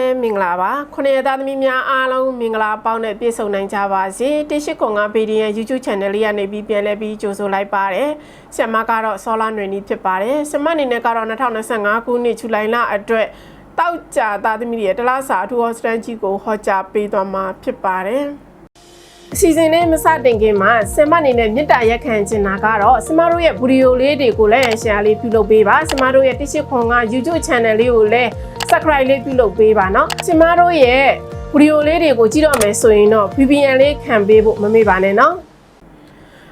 လုံးပဲမင်္ဂလာပါခုနှစ်ရသားသမီးများအားလုံးမင်္ဂလာပေါင်းနဲ့ပြည့်စုံနိုင်ကြပါစေတရှိခွန်က BDN YouTube Channel လေးကနေပြီးပြန်လဲပြီးကြိုဆိုလိုက်ပါတယ်ဆင်မကတော့ဆောလာနွေနီဖြစ်ပါတယ်ဆင်မအနေနဲ့ကတော့2025ခုနှစ်ဇူလိုင်လအတွက်တောက်ကြသားသမီးတွေရဲ့တလားစာအထူးဟောစတန်ကြီးကိုဟောကြားပေးသွားမှာဖြစ်ပါတယ်အစီအစဉ်လေးမစတင်ခင်မှာဆင်မအနေနဲ့မေတ္တာရက်ခံချင်တာကတော့ဆင်မတို့ရဲ့ဗီဒီယိုလေးတွေကိုလည်း share လေးပြုလုပ်ပေးပါဆင်မတို့ရဲ့တရှိခွန်က YouTube Channel လေးကိုလည်း subscribe လေးပြုလုပ်ပေးပါเนาะဆင်မတို့ရဲ့ဗီဒီယိုလေးတွေကိုကြည့်တော့မယ်ဆိုရင်တော့ VPN လေးခံပေးဖို့မမေ့ပါနဲ့เนาะ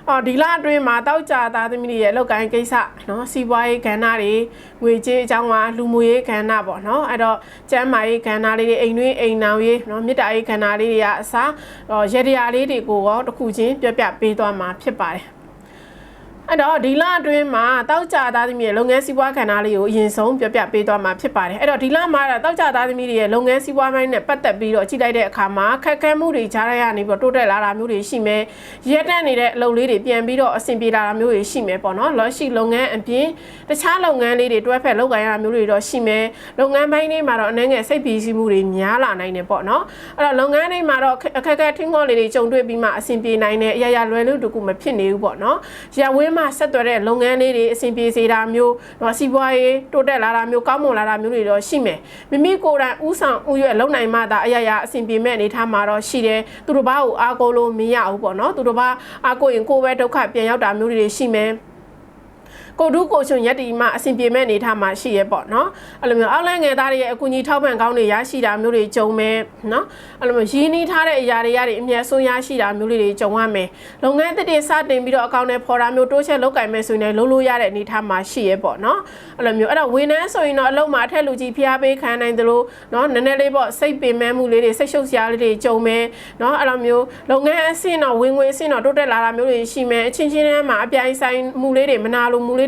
အော်ဒီလအတွင်းမှာတောက်ကြသားသမီးတွေရဲ့အလောက်ကိုင်းကိစ္စเนาะစီးပွားရေးကဏ္ဍတွေငွေကြေးအကြောင်းကလူမှုရေးကဏ္ဍပေါ့เนาะအဲ့တော့ကျန်းမာရေးကဏ္ဍလေးတွေအိမ်တွင်းအိမ်နောင်ရေးเนาะမြစ်တာရေးကဏ္ဍလေးတွေကအစားအော်ရရလေးတွေကိုရောတစ်ခုချင်းပြပြပေးသွားမှာဖြစ်ပါတယ် အဲ့တော့ဒီလအတွင်းမှာတောက်ကြသားသမီးရဲ့လုပ်ငန်းစီးပွားကဏ္ဍလေးကိုအရင်ဆုံးပြပြပေးသွားမှာဖြစ်ပါတယ်အဲ့တော့ဒီလမှာတော့တောက်ကြသားသမီးတွေရဲ့လုပ်ငန်းစီးပွားပိုင်းနဲ့ပတ်သက်ပြီးတော့ကြည့်လိုက်တဲ့အခါမှာခက်ခဲမှုတွေကြားရရနေပြီးတော့တိုးတက်လာတာမျိုးတွေရှိမယ်ရက်တက်နေတဲ့အလုပ်လေးတွေပြန်ပြီးတော့အဆင်ပြေလာတာမျိုးတွေရှိမယ်ပေါ့နော်လောရှိလုပ်ငန်းအပြင်တခြားလုပ်ငန်းလေးတွေတွဲဖက်လုပ်ကိုင်ရတာမျိုးတွေတော့ရှိမယ်လုပ်ငန်းပိုင်းတွေမှာတော့အနေငယ်စိတ်ပီစီမှုတွေများလာနိုင်တယ်ပေါ့နော်အဲ့တော့လုပ်ငန်းတွေမှာတော့အခက်အခဲထင်းခေါ်လေးတွေကြုံတွေ့ပြီးမှအဆင်ပြေနိုင်တဲ့အရာရာလွယ်လို့တကူမဖြစ်နေဘူးပေါ့နော်ရဝင်းမှာဆက်သွယ်တဲ့လုပ်ငန်းလေးတွေအဆင်ပြေစေတာမျိုးတော့စီးပွားရေးတိုးတက်လာတာမျိုးကောင်းမွန်လာတာမျိုးတွေတော့ရှိမယ်မိမိကိုယ်တိုင်ဥဆောင်ဥရွက်လုံနိုင်မှသာအရာရာအဆင်ပြေမဲ့အနေထားမှာတော့ရှိတယ်သူတို့ဘာကိုအားကိုးလို့မရဘူးပေါ့နော်သူတို့ဘာအားကိုးရင်ကိုယ်ပဲဒုက္ခပြန်ရောက်တာမျိုးတွေရှိမယ် ကိုဒုကိုချွန်ရက်တီမှအဆင်ပြေမဲ့အနေထားမှာရှိရဲပေါ့နော်အဲ့လိုမျိုးအောက်လိုင်းငယ်သားတွေရဲ့အကူအညီထောက်ပံ့ကောင်းတွေရရှိတာမျိုးတွေကြုံမယ်နော်အဲ့လိုမျိုးရင်းနှီးထားတဲ့အရာတွေရတွေအမြဲဆုံးရရှိတာမျိုးလေးတွေကြုံရမယ်လုပ်ငန်းတစ်တင်စတင်ပြီးတော့အကောင့်နဲ့ဖော်တာမျိုးတိုးချက်လုပ်ကင်မယ်ဆိုရင်လည်းလုံးလို့ရတဲ့အနေထားမှာရှိရဲပေါ့နော်အဲ့လိုမျိုးအဲ့တော့ဝန်ထမ်းဆိုရင်တော့အလုပ်မှာအထက်လူကြီးဖျားပေးခံနိုင်သလိုနော်နည်းနည်းလေးပေါ့စိတ်ပင်ပန်းမှုလေးတွေစိတ်ရှုပ်စရာလေးတွေကြုံမယ်နော်အဲ့လိုမျိုးလုပ်ငန်းအဆင့်တော့ဝင်ငွေအဆင့်တော့တိုးတက်လာတာမျိုးတွေရှိမယ်အချင်းချင်းတည်းမှာအပြိုင်ဆိုင်မှုလေးတွေမနာလိုမှုလေး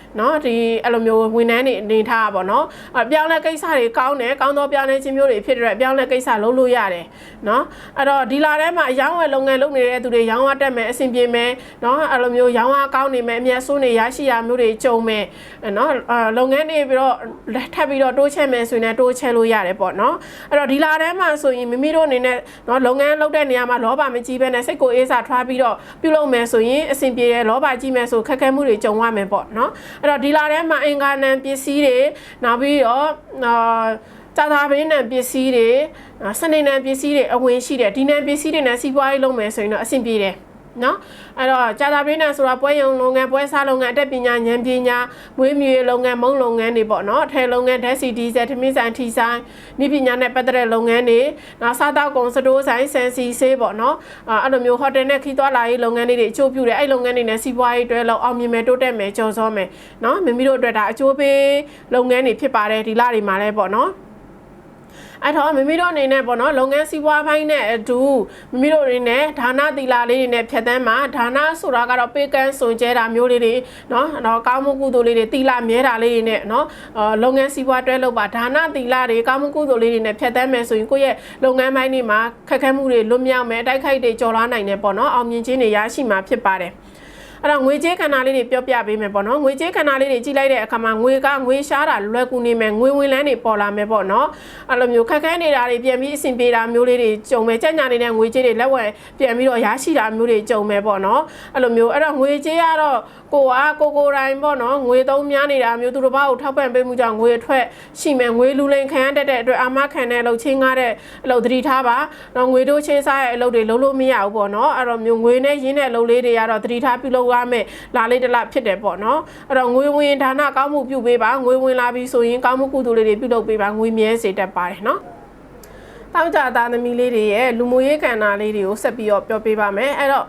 နော်ဒီအဲ့လိုမျိုးဝန်ထမ်းတွေအနေထားပါတော့အပြောင်းလဲကိစ္စတွေကောင်းတယ်ကောင်းသောပြောင်းလဲခြင်းမျိုးတွေဖြစ်တဲ့အပြောင်းလဲကိစ္စလုပ်လို့ရတယ်နော်အဲ့တော့ဒီလာထဲမှာအယောင်းဝယ်လုပ်ငန်းလုပ်နေတဲ့သူတွေရောင်းရတက်မယ်အဆင်ပြေမယ်နော်အဲ့လိုမျိုးရောင်းရကောင်းနေမယ်အမြတ်ဆိုးနေရရှိရမျိုးတွေကြုံမယ်နော်လုပ်ငန်းတွေပြီးတော့ထပ်ပြီးတော့တိုးချဲ့မယ်ဆိုရင်လည်းတိုးချဲ့လို့ရတယ်ပေါ့နော်အဲ့တော့ဒီလာထဲမှာဆိုရင်မိမိတို့အနေနဲ့နော်လုပ်ငန်းလုပ်တဲ့နေရာမှာလောဘမကြီးပဲနဲ့စိတ်ကိုအေးစာထွားပြီးတော့ပြုလုပ်မယ်ဆိုရင်အဆင်ပြေတယ်လောဘကြီးမယ်ဆိုခက်ခဲမှုတွေကြုံရမယ်ပေါ့နော်အဲ့တော့ဒီလာထဲမှာအင်္ဂါနံပစ္စည်းတွေနောက်ပြီးတော့အာတာတာပင်းနံပစ္စည်းတွေစနေနံပစ္စည်းတွေအဝင်ရှိတယ်ဒီနံပစ္စည်းတွေနဲ့စီးပွားရေးလုပ်မယ်ဆိုရင်တော့အဆင်ပြေတယ် နော်အဲ့တော့ကြာတာပင်းနဲ့ဆိုတာပွဲရုံလုပ်ငန်းပွဲစားလုပ်ငန်းအတက်ပညာဉာဏ်ပညာမွေးမြူရေးလုပ်ငန်းမုံလုပ်ငန်းတွေပေါ့နော်အထည်လုပ်ငန်းဓာတ်စီဒီဇယ်ထမင်းဆိုင်ထီဆိုင်နိပညာနဲ့ပတ်သက်တဲ့လုပ်ငန်းတွေနောက်စားတောက်ကုန်စတိုးဆိုင်ဆန်စီဆေးပေါ့နော်အဲ့လိုမျိုးဟိုတယ်နဲ့ခီးသွားလာရေးလုပ်ငန်းတွေအကျိုးပြုတယ်အဲ့လုပ်ငန်းတွေနဲ့စီးပွားရေးတွဲလောက်အောင်မြင်မယ်တိုးတက်မယ်ကြော်စောမယ်နော်မိမိတို့အတွက်ဒါအကျိုးပေးလုပ်ငန်းတွေဖြစ်ပါတယ်ဒီလတွေမှာလည်းပေါ့နော် အဲ့တော့မိမိတို့အနေနဲ့ပေါ့နော်လုပ်ငန်းစီးပွားပိုင်းနဲ့အတူမိမိတို့အနေနဲ့ဒါနသီလလေးတွေနဲ့ဖြတ်သန်းမှာဒါနဆိုတာကတော့ပေးကမ်းစွန်ကျဲတာမျိုးလေးတွေနော်တော့ကောင်းမှုကုသိုလ်လေးတွေသီလမြဲတာလေးတွေနဲ့နော်အာလုပ်ငန်းစီးပွားတွဲလုပ်ပါဒါနသီလတွေကောင်းမှုကုသိုလ်လေးတွေနဲ့ဖြတ်သန်းမယ်ဆိုရင်ကိုယ့်ရဲ့လုပ်ငန်းပိုင်းတွေမှာခက်ခဲမှုတွေလွတ်မြောက်မယ်တိုက်ခိုက်တွေကျော်လွှားနိုင်တယ်ပေါ့နော်အောင်မြင်ခြင်းတွေရရှိမှာဖြစ်ပါတယ် အဲ့တော့ငွေကြေးခန္ဓာလေးတွေပြောပြပေးမယ်ပေါ့နော်ငွေကြေးခန္ဓာလေးတွေကြည့်လိုက်တဲ့အခါမှာငွေကငွေရှားတာလွယ်ကူနေမယ်ငွေဝင်လန်းတွေပေါ်လာမယ်ပေါ့နော်အဲ့လိုမျိုးခက်ခဲနေတာတွေပြန်ပြီးအဆင်ပြေတာမျိုးလေးတွေကြုံမယ်ကြက်ညာနေတဲ့ငွေကြေးတွေလက်ဝယ်ပြန်ပြီးတော့ရရှိတာမျိုးတွေကြုံမယ်ပေါ့နော်အဲ့လိုမျိုးအဲ့တော့ငွေကြေးကတော့ကိုအားကိုကိုတိုင်းပေါ့နော်ငွေသုံးများနေတာမျိုးသူတို့ဘာကိုထောက်ပံ့ပေးမှုကြောင့်ငွေအထွက်ရှိမယ်ငွေလူလိန်ခံရတတ်တဲ့အတွက်အာမခံတဲ့အလုပ်ချင်းကားတဲ့အလုပ်သတိထားပါတော့ငွေတို့ချင်းစားရဲ့အလုပ်တွေလုံးလို့မရဘူးပေါ့နော်အဲ့တော့မျိုးငွေနဲ့ရင်းတဲ့အလုပ်လေးတွေကတော့သတိထားပြုလုပ်ရမယ်လာလေးတလဖြစ်တယ်ပေါ့နော်အဲ့တော့ငွေဝင်ဒါနကောင်းမှုပြုပေးပါငွေဝင်လာပြီဆိုရင်ကောင်းမှုကုသိုလ်လေးတွေပြုလုပ်ပေးပါငွေမြဲစေတတ်ပါတယ်နော်တောက်ကြသားသမီးလေးတွေရဲ့လူမှုရေးကဏ္ဍလေးတွေကိုဆက်ပြီးတော့ပြောပေးပါမယ်အဲ့တော့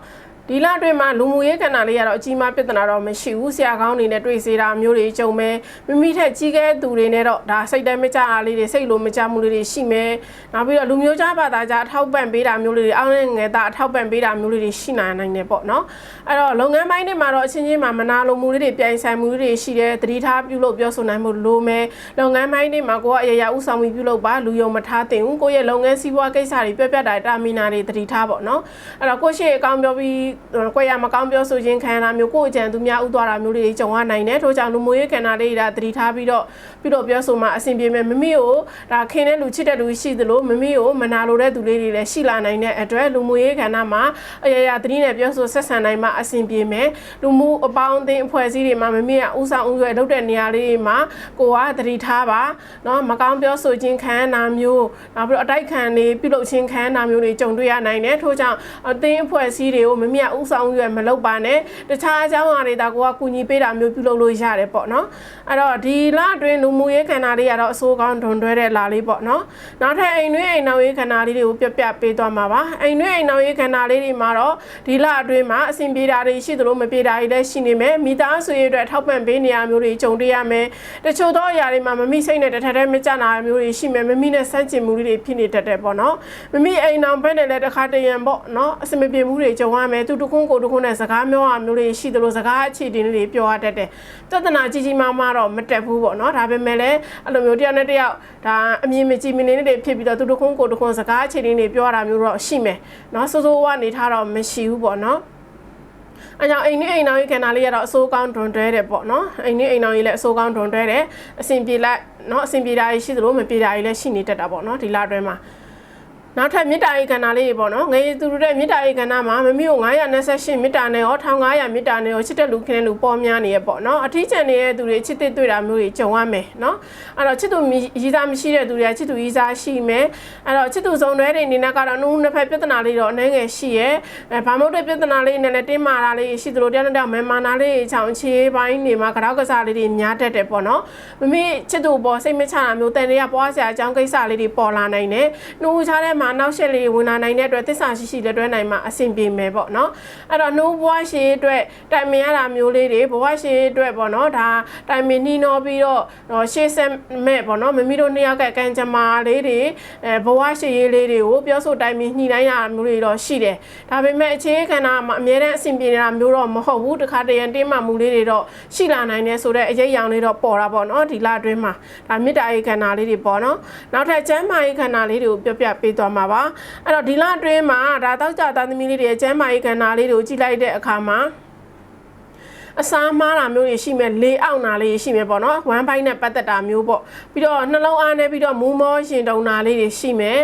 ဒီလအတွင်းမှာလူမှုရေးကဏ္ဍလေးကတော့အကြီးမားပြဿနာတော့မရှိဘူးဆရာကောင်းတွေနဲ့တွေ့စေတာမျိုးတွေကြုံမယ်မိမိထက်ကြီးခဲ့သူတွေနဲ့တော့ဒါစိတ်တမ်းမကြအားလေးတွေစိတ်လိုမကြမှုလေးတွေရှိမယ်နောက်ပြီးတော့လူမျိုးကြားဘာသာကြားအထောက်ပံ့ပေးတာမျိုးလေးတွေအောင်းနဲ့ငယ်သားအထောက်ပံ့ပေးတာမျိုးလေးတွေရှိနိုင်နိုင်တယ်ပေါ့နော်အဲ့တော့လုပ်ငန်းပိုင်းတွေမှာတော့အချင်းချင်းမှာမနာလိုမှုလေးတွေပြိုင်ဆိုင်မှုလေးတွေရှိတယ်သတိထားပြုလုပ်ပြောဆိုနိုင်မှုလိုမယ်လုပ်ငန်းပိုင်းတွေမှာကိုကအရာရာဥဆောင်ပြီးပြုလုပ်ပါလူယုံမထားသင့်ဘူးကိုရဲ့လုပ်ငန်းစီးပွားကိစ္စတွေပြက်ပြက်တာတာမီနာတွေသတိထားပေါ့နော်အဲ့တော့ကိုရှိအကောင်းပြောပြီးကွဲရမကောင်းပြောဆိုခြင်းခံရတာမျိုးကိုယ့်အကြံသူများဥသွားတာမျိုးတွေကြုံရနိုင်တယ်ထို့ကြောင့်လူမျိုးရေးကဏ္ဍလေးတွေဒါသတိထားပြီးတော့ပြီးတော့ပြောဆိုမှအဆင်ပြေမယ်မမေကိုဒါခင်တဲ့လူချစ်တဲ့လူရှိသလိုမမေကိုမနာလိုတဲ့သူလေးတွေလည်းရှိလာနိုင်တဲ့အတွက်လူမျိုးရေးကဏ္ဍမှာအရာရာသတိနဲ့ပြောဆိုဆက်ဆံနိုင်မှအဆင်ပြေမယ်လူမှုအပေါင်းအသင်းအဖွဲ့အစည်းတွေမှာမမေကဥဆောင်ဥရွယ်လုပ်တဲ့နေရာလေးတွေမှာကိုကသတိထားပါเนาะမကောင်းပြောဆိုခြင်းခံရတာမျိုးနောက်ပြီးတော့အတိုက်ခံနေပြုလုပ်ခြင်းခံရတာမျိုးတွေကြုံတွေ့ရနိုင်တယ်ထို့ကြောင့်အသင်းအဖွဲ့အစည်းတွေကိုမမေ ရဥဆောင်ရွယ်မလုပ်ပါနဲ့တခြားအကြောင်းအရာတွေဒါကိုကကူညီပေးတာမျိုးပြုလုပ်လို့ရတယ်ပေါ့နော်အဲ့တော့ဒီလအတွင်းလူမှုရေးကဏ္ဍလေးကတော့အစိုးကောင်းဒွန်တွဲတဲ့လာလေးပေါ့နော်နောက်ထပ်အိမ်တွင်းအိမ်နောက်ရေးကဏ္ဍလေးတွေကိုပြပြပေးသွားမှာပါအိမ်တွင်းအိမ်နောက်ရေးကဏ္ဍလေးတွေမှာတော့ဒီလအတွင်းမှာအဆင်ပြေတာတွေရှိသလိုမပြေတာတွေလည်းရှိနေမယ်မိသားစုရေးအတွက်ထောက်ပံ့ပေးနေရမျိုးတွေကြုံတွေ့ရမယ်တချို့သောအရာတွေမှာမမိစိတ်နဲ့တထထဲမကြနာမျိုးတွေရှိမယ်မမိနဲ့ဆန့်ကျင်မှုတွေဖြစ်နေတတ်တယ်ပေါ့နော်မမိအိမ်အောင်ဖက်နဲ့လည်းတစ်ခါတရံပေါ့နော်အဆင်မပြေမှုတွေကြုံရမယ်သူတခုကိုတခုနဲ့စကားပြောရမျိုးတွေရှိသလိုစကားအခြေတင်တွေပြောရတတ်တယ်ပြဿနာကြီးကြီးမားမားတော့မတက်ဘူးပေါ့နော်ဒါပေမဲ့လည်းအဲ့လိုမျိုးတယောက်နဲ့တယောက်ဒါအမြင်မကြည်မနေတွေဖြစ်ပြီးတော့သူတခုကိုတခုစကားအခြေတင်တွေပြောရတာမျိုးတော့ရှိမယ်နော်စိုးစိုးဝါနေထားတော့မရှိဘူးပေါ့နော်အကြောင်းအိမ်နဲ့အိမ်နောက်ရေးခန္ဓာလေးကတော့အစိုးကောင်းဒွန်တွဲတယ်ပေါ့နော်အိမ်နဲ့အိမ်နောက်ရေးလည်းအစိုးကောင်းဒွန်တွဲတယ်အဆင်ပြေလိုက်နော်အဆင်ပြေတာရှိသလိုမပြေတာလည်းရှိနေတတ်တာပေါ့နော်ဒီလအတွင်းမှာ နောက်ထပ်မေတ္တာရေးကဏ္ဍလေးတွေပေါ့နော်ငယ်သူတို့တဲ့မေတ္တာရေးကဏ္ဍမှာမမီကို928မေတ္တာနဲ့ရော1500မေတ္တာနဲ့ရောချစ်တဲ့လူခင်းတဲ့လူပေါ်များနေရပေါ့နော်အထီးကျန်နေတဲ့သူတွေချစ်တဲ့တွေ့တာမျိုးတွေကြုံရမယ်နော်အဲ့တော့ချစ်သူရည်သားမရှိတဲ့သူတွေကချစ်သူရည်သားရှိမယ်အဲ့တော့ချစ်သူစုံတွဲတွေအနေနဲ့ကတော့နှုတ်နှစ်ဖက်ပြဿနာလေးတော့အနှဲငယ်ရှိရဲအဲဘာမို့တဲ့ပြဿနာလေးနဲ့လည်းတင်းမာတာလေးရှိသလိုတရားနဲ့တရားမဲမာနာလေးချောင်ချေပိုင်းနေမှာကြောက်ကစားလေးတွေများတတ်တယ်ပေါ့နော်မမီချစ်သူပေါ်စိတ်မချတာမျိုးတန်တွေကပွားစရာအကြောင်းကိစ္စလေးတွေပေါ်လာနိုင်တယ်နှုတ်ချတဲ့မှာနောက်ဆက်လေးဝင်လာနိုင်တဲ့အတွက်သစ္စာရှိရှိလက်တွဲနိုင်မှာအဆင်ပြေမယ်ပေါ့နော်အဲ့တော့နှုတ်ဘွားရှိအတွက်တိုင်မင်ရတာမျိုးလေးတွေဘဝရှိအတွက်ပေါ့နော်ဒါတိုင်မင်နှီးနှောပြီးတော့ရှေ့ဆက်မဲ့ပေါ့နော်မမီတို့နှစ်ယောက်ကကံကြမ္မာလေးတွေအဲဘဝရှိရေးလေးတွေကိုပြောဆိုတိုင်မင်ညှိနှိုင်းရတာမျိုးတွေတော့ရှိတယ်ဒါပေမဲ့အခြေခံတာမှာအများနဲ့အဆင်ပြေနေတာမျိုးတော့မဟုတ်ဘူးတခါတရံတင်းမှမှုလေးတွေတော့ရှိလာနိုင်တယ်ဆိုတော့အရေးရောင်လေးတော့ပေါ်တာပေါ့နော်ဒီလအတွင်းမှာဒါမေတ္တာရေးခန္ဓာလေးတွေပေါ့နော်နောက်ထပ်ကျမ်းမာရေးခန္ဓာလေးတွေကိုပြောပြပေးသွားမှာပါအဲ့တော့ဒီလအတွင်းမှာဒါတောက်ကြသားသမီးလေးတွေရဲ့ကျမ်းမာရေးခန္ဓာလေးတွေကိုကြည့်လိုက်တဲ့အခါမှာ အစားမားတာမျိုးတွေရှိမယ်လေအောက်နာလေးရှိမယ်ပေါ့နော်ဝမ်းပိုင်းနဲ့ပတ်သက်တာမျိုးပေါ့ပြီးတော့နှလုံးအားနဲ့ပြီးတော့မူးမောရှင်တုံနာလေးတွေရှိမယ်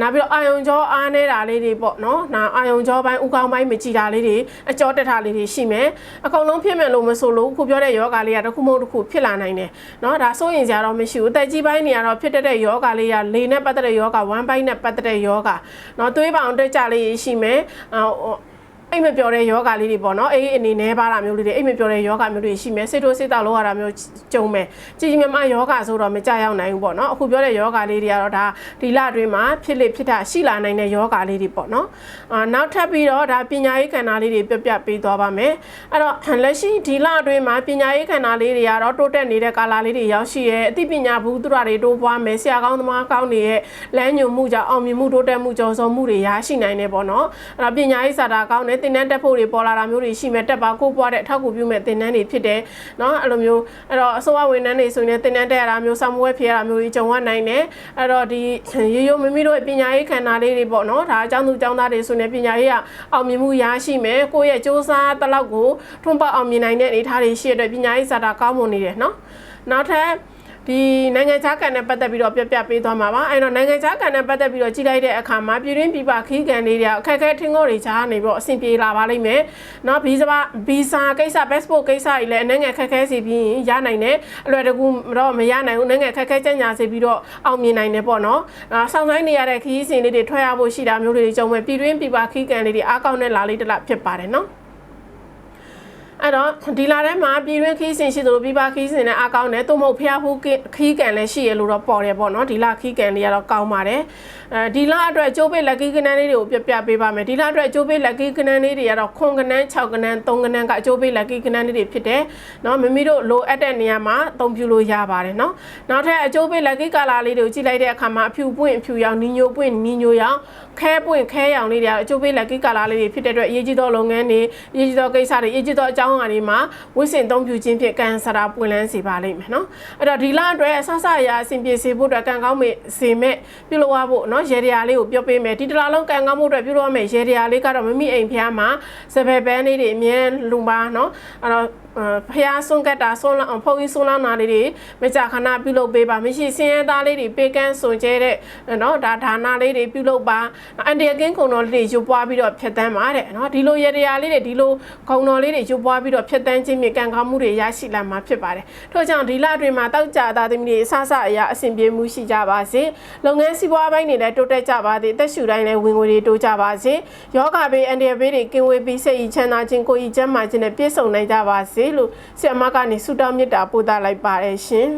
နောက်ပြီးတော့အာယုံကြောအားနေတာလေးတွေပေါ့နော်နောက်အာယုံကြောပိုင်းဥကောင်းပိုင်းမကြည်တာလေးတွေအကြောတက်တာလေးတွေရှိမယ်အကုန်လုံးဖြစ်မယ်လို့မဆိုလို့ခုပြောတဲ့ယောဂလေးကတစ်ခုမဟုတ်တစ်ခုဖြစ်လာနိုင်တယ်နော်ဒါစိုးရင်စရာတော့မရှိဘူးတက်ကြီးပိုင်းနေရာတော့ဖြစ်တတ်တဲ့ယောဂလေးကလေနဲ့ပတ်သက်တဲ့ယောဂဝမ်းပိုင်းနဲ့ပတ်သက်တဲ့ယောဂနော်သွေးပေါင်တက်ကြလေးရှိမယ်ဟို အိမ်မပြောတဲ့ယောဂလေးတွေပေါ့နော်အေးအနေနဲ့ပါတာမျိုးလေးတွေအိမ်မပြောတဲ့ယောဂမျိုးတွေရှိမယ်စိတ်ထိုးစိတ်တောက်လောက်ရတာမျိုးကြုံမယ်ကြည်ကြီးမြမယောဂဆိုတော့မကြရောက်နိုင်ဘူးပေါ့နော်အခုပြောတဲ့ယောဂလေးတွေကတော့ဒါဒီလအတွင်းမှာဖြစ်လေဖြစ်တာရှိလာနိုင်တဲ့ယောဂလေးတွေပေါ့နော်အာနောက်ထပ်ပြီးတော့ဒါပညာရေးကဏ္ဍလေးတွေပြပြပေးသွားပါမယ်အဲ့တော့လက်ရှိဒီလအတွင်းမှာပညာရေးကဏ္ဍလေးတွေကတော့တိုးတက်နေတဲ့ကာလလေးတွေရောက်ရှိရဲ့အသိပညာဘူးသူရတွေတိုးပွားမယ်ဆရာကောင်းသမားကောင်းတွေရဲ့လမ်းညွှန်မှုကြောင့်အောင်မြင်မှုတိုးတက်မှုကြော်စုံမှုတွေရရှိနိုင်တယ်ပေါ့နော်အဲ့တော့ပညာရေးစာတာကောင်းတယ်သင်တန်းတက်ဖို့တွေပေါ်လာတာမျိုးတွေရှိမယ်တက်ပါကိုပွားတဲ့အထောက်အကူပြုမဲ့သင်တန်းတွေဖြစ်တယ်เนาะအဲ့လိုမျိုးအဲ့တော့အစိုးရဝန်ထမ်းတွေဆိုရင်သင်တန်းတက်ရတာမျိုးဆောင်မွေးဖြစ်ရတာမျိုးကြီးကြုံရနိုင်တယ်အဲ့တော့ဒီရေရိုးမိမိတို့ရဲ့ပညာရေးခန္ဓာလေးတွေပေါ့เนาะဒါအကြောင်းသူအကြောင်းသားတွေဆိုရင်ပညာရေးကအောင်မြင်မှုရရှိမယ်ကိုယ့်ရဲ့စ조사တလောက်ကိုထွန်းပေါက်အောင်မြင်နိုင်တဲ့အနေအထားတွေရှိတဲ့အတွက်ပညာရေးစာတာကောင်းမွန်နေတယ်เนาะနောက်ထပ် ဒီနိုင်ငံခြားကန်နဲ့ပတ်သက်ပြီးတော့ပြပြပေးသွားမှာပါအဲ့တော့နိုင်ငံခြားကန်နဲ့ပတ်သက်ပြီးတော့ကြည့်လိုက်တဲ့အခါမှာပြည်တွင်းပြည်ပခီးကန်လေးတွေအခက်အခဲထင်းကိုတွေချားနေပြီးတော့အဆင်ပြေလာပါလိမ့်မယ်เนาะဗီဇာဗီဇာကိစ္စ passport ကိစ္စတွေလည်းအနှငယ်ခက်ခဲစီပြီးရနိုင်တယ်အလွယ်တကူတော့မရနိုင်ဘူးအနှငယ်ခက်ခဲကြညာစီပြီးတော့အောင်မြင်နိုင်တယ်ပေါ့နော်အာဆောင်းဆိုင်နေရတဲ့ခီးစဉ်လေးတွေထွက်ရဖို့ရှိတာမျိုးတွေကြုံမဲ့ပြည်တွင်းပြည်ပခီးကန်လေးတွေအားကောင်းတဲ့လာလေးတစ်လဖြစ်ပါတယ်နော် အဲ့တော့ဒီလာထဲမှာပြည်တွင်းခီးစင်ရှိသလိုပြပခီးစင်နဲ့အကောင်းတယ်သို့မဟုတ်ဖျားဖူးခီးကန်လည်းရှိရလို့တော့ပေါ်တယ်ပေါ့နော်ဒီလာခီးကန်လေးကတော့ကောင်းပါတယ်အဲဒီလာအတွက်ကျိုးပိတ်လက်ကီးကနန်းလေးတွေကိုပြပြပေးပါမယ်ဒီလာအတွက်ကျိုးပိတ်လက်ကီးကနန်းလေးတွေကတော့ခွန်ကနန်း6ကနန်း3ကနန်းကအကျိုးပိတ်လက်ကီးကနန်းလေးတွေဖြစ်တယ်နော်မမီတို့လိုအပ်တဲ့နေရာမှာအသုံးပြုလို့ရပါတယ်နော်နောက်ထပ်အကျိုးပိတ်လက်ကီးကာလာလေးတွေကိုကြည့်လိုက်တဲ့အခါမှာအဖြူပွင့်အဖြူရောင်နီညိုပွင့်နီညိုရောင်ခဲပွင့်ခဲရောင်လေးတွေကအကျိုးပိတ်လက်ကီးကာလာလေးတွေဖြစ်တဲ့အတွက်အရေးကြီးသောလုပ်ငန်းတွေအရေးကြီးသောကိစ္စတွေအရေးကြီးသောအကြောင်းကျောင်းဝါဒီမှာဝိစင်သုံးပြခြင်းဖြင့်ကံစရာပွင့်လန်းစေပါလိမ့်မယ်နော်အဲ့တော့ဒီလအတွက်အဆဆအရာအစဉ်ပြေစေဖို့အတွက်ကံကောင်းမေစေမဲ့ပြုလုပ်ရဖို့နော်ရေဒီယာလေးကိုပြောပေးမယ်ဒီတလားလုံးကံကောင်းမှုအတွက်ပြုလုပ်ရမယ်ရေဒီယာလေးကတော့မမိအိမ်ဖျားမှာစပယ်ပန်းလေးတွေအမြဲလူပါနော်အဲ့တော့ဖျားဆုံးကတ်တာဆုံးလောင်းဖုန်းကြီးဆုံးလောင်းတာလေးတွေမကြခဏပြုလုပ်ပေးပါမရှိစင်းရဲသားလေးတွေပေးကန်းစွန်ကျဲတဲ့နော်ဒါဒါနာလေးတွေပြုလုပ်ပါအန်ဒီယကင်းကုံတော်လေးတွေရုပ်ပွားပြီးတော့ဖြတ်တန်းပါတဲ့နော်ဒီလိုရေဒီယာလေးတွေဒီလိုခုံတော်လေးတွေရုပ်ပွားပြီးတော့ဖြတ်တန်းခြင်းမြေကံကောင်းမှုတွေရရှိလာမှာဖြစ်ပါတယ်ထို့ကြောင့်ဒီလအတွင်းမှာတောက်ကြသားသမီးတွေအဆအဆအရာအဆင်ပြေမှုရှိကြပါစေလုပ်ငန်းစီးပွားပိုင်းတွေလည်းတိုးတက်ကြပါစေတက်ရှူတိုင်းလည်းဝင်ငွေတွေတိုးကြပါစေယောဂဘေးအန်ဒီယဘေးတွေကင်းဝေးပြီးစိတ်ဤချမ်းသာခြင်းကိုယ်ဤကျန်းမာခြင်းနဲ့ပြည့်စုံနိုင်ကြပါစေလို့ဆရာမကနေဆုတောင်းမေတ္တာပို့သလိုက်ပါတယ်ရှင်